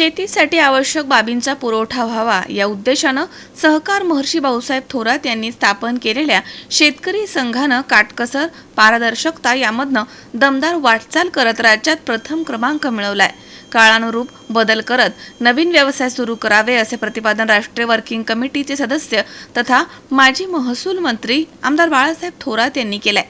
शेतीसाठी आवश्यक बाबींचा पुरवठा व्हावा या उद्देशानं सहकार महर्षी भाऊसाहेब थोरात यांनी स्थापन केलेल्या शेतकरी संघानं काटकसर पारदर्शकता यामधनं दमदार वाटचाल करत राज्यात प्रथम क्रमांक मिळवलाय. काळानुरूप बदल करत नवीन व्यवसाय सुरू करावे असे प्रतिपादन राष्ट्रीय वर्किंग कमिटीचे सदस्य तथा माजी महसूल मंत्री आमदार बाळासाहेब थोरात यांनी केलंय.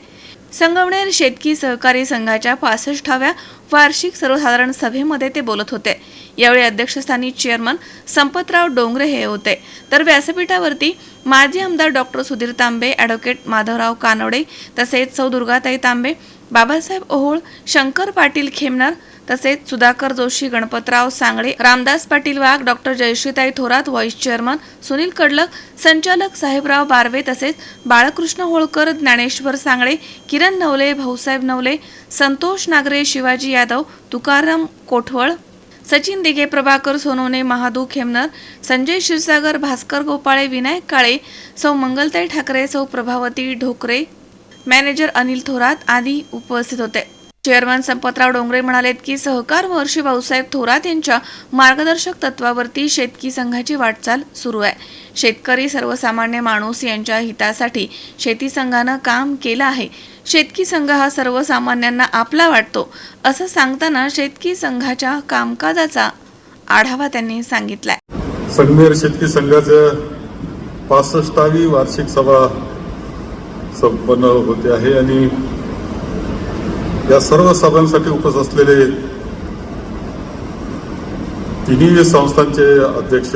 संगमनेर शेतकी सहकारी संघाच्या पासष्टाव्या वार्षिक सर्वसाधारण सभेमध्ये ते बोलत होते. यावेळी अध्यक्षस्थानी चेअरमन संपतराव डोंगरे हे होते. तर व्यासपीठावरती माजी आमदार डॉक्टर सुधीर तांबे ॲडव्होकेट माधवराव कानोडे तसेच सौदुर्गाताई तांबे बाबासाहेब ओहोळ शंकर पाटील खेमनार तसेच Sudhakar Joshi Ganpatrao Sangle Ramdas Patil Wagh doctor Jayashreetai Thorat vice chairman Sunil Kadlak संचालक साहेबराव बारवे तसेच बाळकृष्ण होळकर ज्ञानेश्वर सांगळे किरण नवले भाऊसाहेब नवले संतोष नागरे शिवाजी यादव तुकाराम कोठवळ सचिन दिघे प्रभाकर सोनवणे महादू खेमनर संजय क्षीरसागर भास्कर गोपाळे विनायक काळे सौ मंगलताई ठाकरे सौ प्रभावती ढोकरे मॅनेजर अनिल थोरात आदी उपस्थित होते. चेअरमन संपतराव डोंगरे म्हणालेत की सहकार महर्षी भाऊसाहेब थोरात यांच्या मार्गदर्शक तत्वावरती शेतकी संघाची वाटचाल सुरू आहे. शेतकरी सर्वसामान्य माणूस यांच्या हितासाठी शेती संघानं काम केलं आहे. शेतकी संघ हा सर्वसामान्यांना आपला वाटतो असं सांगताना शेतकी संघाच्या कामकाजाचा आढावा त्यांनी सांगितलाय. संगमेर संघाचं पासष्टावी वार्षिक सभा संपन्न होते आहे आणि या सर्व सभांसाठी उपस्थित असलेले तिन्ही संस्थांचे अध्यक्ष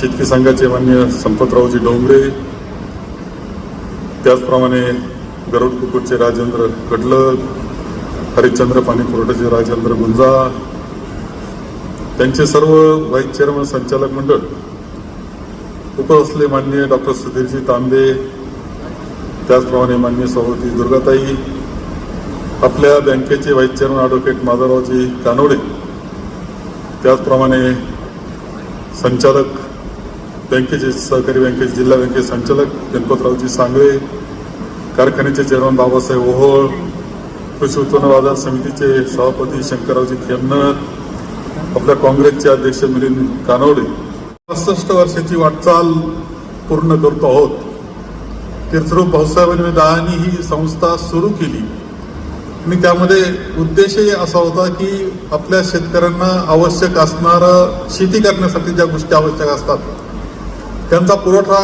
शेतकी संघाचे मान्य संपतरावजी डोंगरे त्याचप्रमाणे गरुड कुकुटचे राजेंद्र कडलक हरिश्चंद्र पाणी पुरवठ्याचे राजेंद्र गुंजा त्यांचे सर्व व्हाईस चेअरमन संचालक मंडळ उपस्थित असले माननीय डॉक्टर सुधीरजी तांबे त्याचप्रमाणे मान्य सभापती दुर्गाताई आपल्या बँकेचे vice chairman advocate Madhavraoji Kanode त्याचप्रमाणे संचालक बँकेचे सहकारी बँकेचे जिल्हा बँकेचे संचालक गणपतरावजी सांगळे कारखान्याचे चेअरमन बाबासाहेब ओहोळ कृषी उत्पन्न बाजार समितीचे सभापती शंकररावजी खेमनर आपल्या काँग्रेसचे अध्यक्ष मिलिंद कानवडे पासष्ट वर्षाची वाटचाल पूर्ण करतो आहोत. तीर्थरूप भाऊसाहेबांनी दहानी ही संस्था सुरू केली. आणि त्यामध्ये उद्देशही असा होता की आपल्या शेतकऱ्यांना आवश्यक असणारं शेती करण्यासाठी ज्या गोष्टी आवश्यक असतात त्यांचा पुरवठा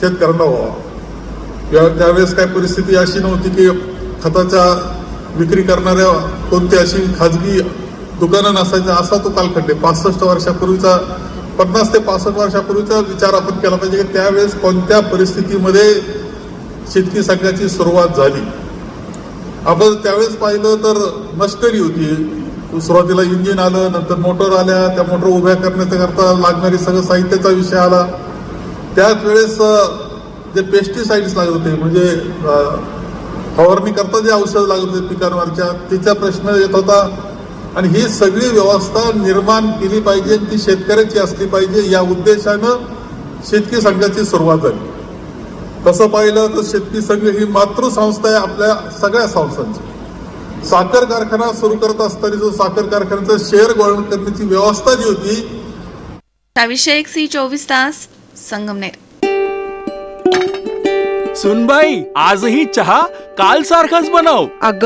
शेतकऱ्यांना व्हावा. त्यावेळेस काय परिस्थिती अशी नव्हती की खताच्या विक्री करणाऱ्या कोणती अशी खाजगी दुकानं नसायचं असा तो कालखंड आहे. पासष्ट वर्षापूर्वीचा पन्नास ते पासष्ट वर्षापूर्वीचा विचार आपण केला पाहिजे की त्यावेळेस कोणत्या परिस्थितीमध्ये शेतकी संघाची सुरुवात झाली. आपण त्यावेळेस पाहिलं तर मस्टरी होती. सुरुवातीला इंजिन आलं नंतर मोटर आल्या त्या मोटर उभ्या करण्याच्या करता लागणारी सगळं साहित्याचा विषय आला. त्याच वेळेस जे पेस्टिसाइड्स लागत होते म्हणजे फवारणी करता जे औषध लागत होते पिकांवरच्या तिचा प्रश्न येत होता. आणि ही सगळी व्यवस्था निर्माण केली पाहिजे ती शेतकऱ्याची असली पाहिजे या उद्देशानं शेतकी संघाची सुरुवात झाली. तसं पाहिलं तर शेतकी संघ ही मातृसंस्था आहे आपल्या सगळ्या संस्थांची. साखर कारखाना सुरू करत असताना जो साखर कारखान्याचं शेअर गोळा करण्याची व्यवस्था जी होती त्याविषयी सी चोवीस तास संगमनेर. सुनबाई आजही चहा काल सारखाच बनव. अग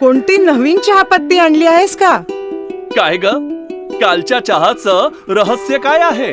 कोणती नवीन चहापत्ती आणली आहेस का? काय ग? कालच्या चहाचं रहस्य काय आहे?